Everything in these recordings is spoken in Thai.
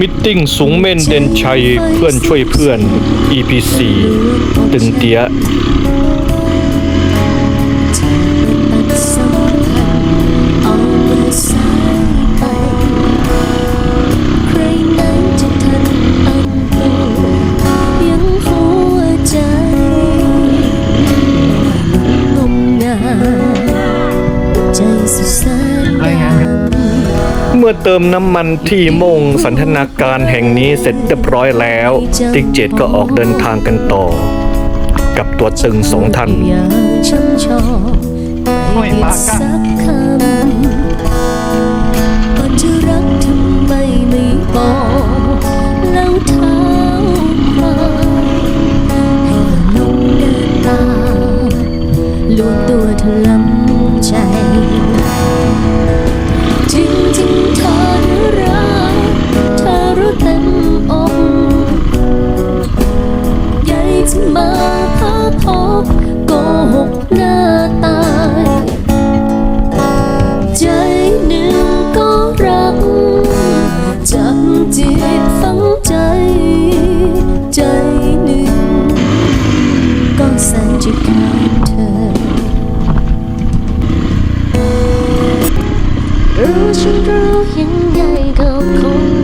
มิทติ้งสูงเม่นเด่นชัยเพื่อนช่วยเพื่อน EP4 ตึงเตี้ย เมื่อเติมน้ำมันที่มงสันทนาการแห่งนี้เสร็จเรียบร้อยแล้ว ติ๊กเจ็ดก็ออกเดินทางกันต่อ กับตัวตึงสองท่านอยากช้ำชอกไม่ติดสักค รู้ฉันรู้ยังไงก็คง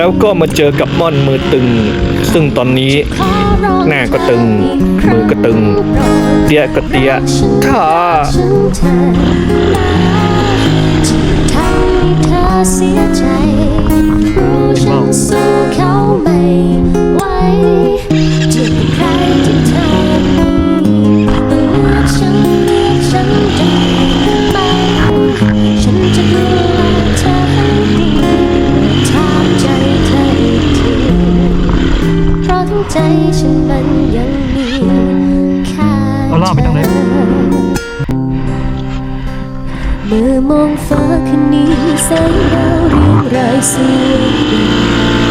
แล้วก็มาเจอกับม่อนมือตึง ซึ่งตอนนี้หน้าก็ตึง มือก็ตึง เตี้ยก็เตี้ยท่าฉันเธอจะเสียใจรู้ฉันสู้เขาไม่ไหว เมื่อมองฟ้าคืนนี้แสงดาวเรียงรายสวยงาม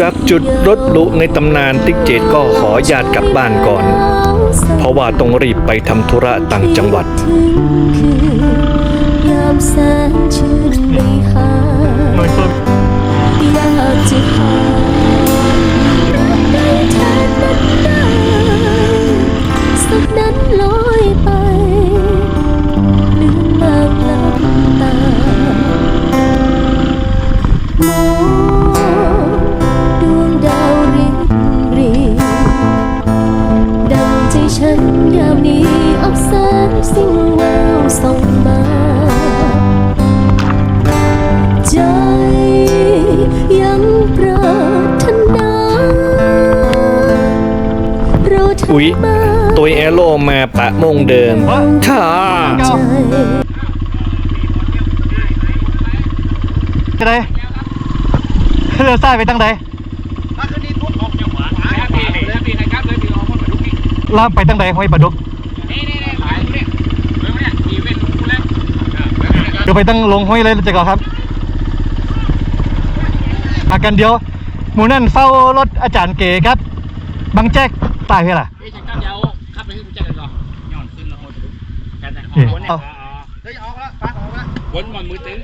จากจุดรถลุในตำนานติ๊กเจดก็ขอญาตกลับบ้านก่อน เพราะว่าต้องรีบไปทำธุระต่างจังหวัด อุ๊ยมาตัวแอโร่มาปะโมงเดิมท่าใจจะได้เรือซ้ายไปทางใดล่ามไปทางใดห้อยปลาดุกเดี๋ยวไปตั้งลงห้อยเลยจะก่อนครับอากันเดียวหมูนั่นเฝ้ารถอาจารย์เก๋ครับบางแจ๊ก ตายเพื่อล่ะเอ้ยจังกันเดี๋ยวขับไปให้กูแจ้งกันก่อนย้อนขึ้นแล้วโหดแค่ไหนเอ๊ะวนเนี่ยเอาเฮ้ยออกแล้วฟ้าออกแล้ววนหมอนมือตึง